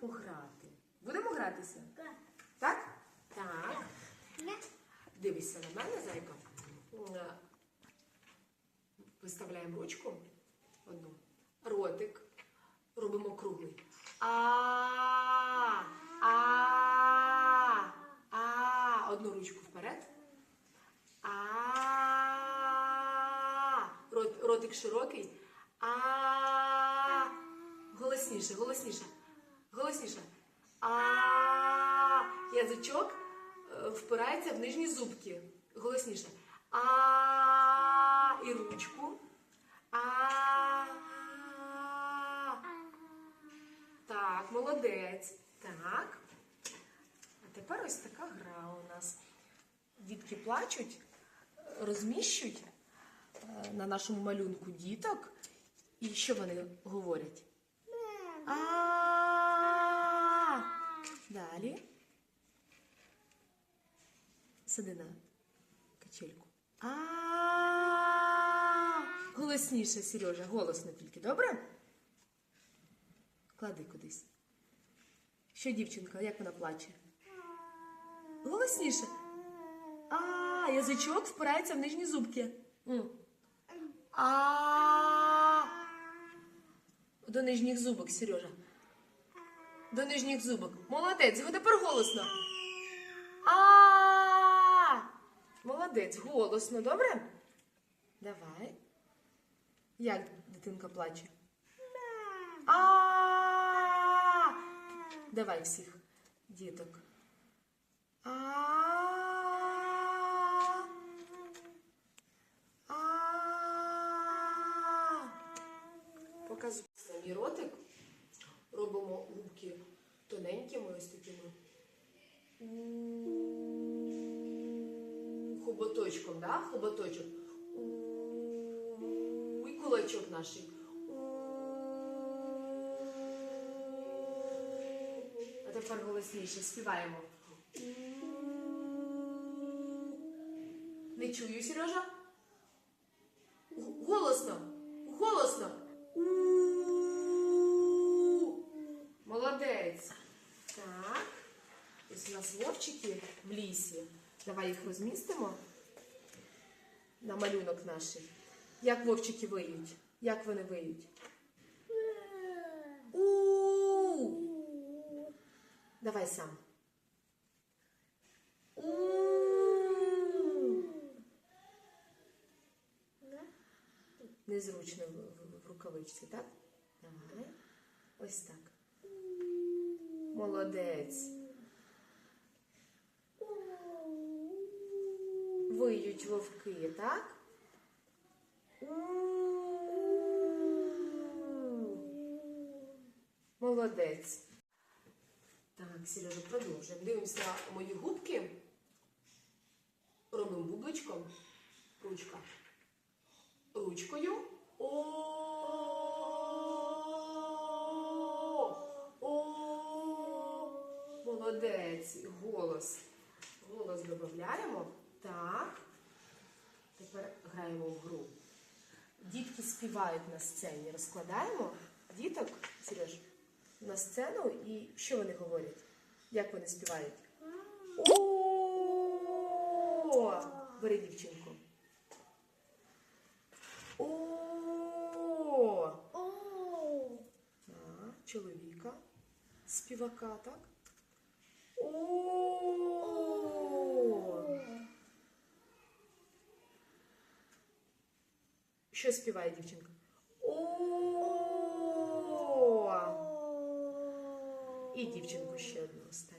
пограти. Будемо гратися? Так? Так. Так. Дивися на мене, зайка. Е, Виставляємо ручку одну. Ротик. Робимо круглий. А. А. А. Одну ручку вперед. А. Ротик широкий. А. Голосніше, голосніше. Голосніше. А. Язичок е, впирається в нижні зубки. Голосніше. А. І ручку. А. Так, молодець. Так. А тепер ось така гра у нас. Дітки плачуть, розміщують е, на нашому малюнку діток. І що вони говорять? А. Далі. Сиди на качельку. А. Голосніше, Сережа, голосно тільки, добре? Клади кудись. Що дівчинка, як вона плаче? Голосніше. А, язичок впирається в нижні зубки. А. До нижніх зубок, Сережа. До нижніх зубок. Молодець, його тепер голосно. А. Молодець, голосно, добре? Давай. Як дитинка плаче? А. Давай всіх діток. А. Показую свій ротик. Робимо губки тоненькими, ось такими. У, Хоботочком, да? Хоботочок. І кулачок наш. А тепер голосніше співаємо. Не чую, Сережа? Голосно! Голосно! У. Молодець! Так. Ось у нас вовчики в лісі. Давай їх розмістимо на малюнок наш. Як вовчики виють? Як вони виють? У. Давай сам. У. Незручно в, рукавичці, так? Давай. Ось так. Молодець. Виють вовки, так? Молодець. Так, Сережа, продовжуємо. Дивимося на мої губки. Робимо бубличком. Ручка. Ручкою. О. О. Молодець. Голос. Голос додаємо. Так. Тепер граємо в гру. Дітки співають на сцені. Розкладаємо діток, Сереж, на сцену і що вони говорять? Як вони співають? О! Бери дівчинку. О! Чоловіка, співака, так? О! Що співає дівчинка? О! І дівчинку ще одну оставимо.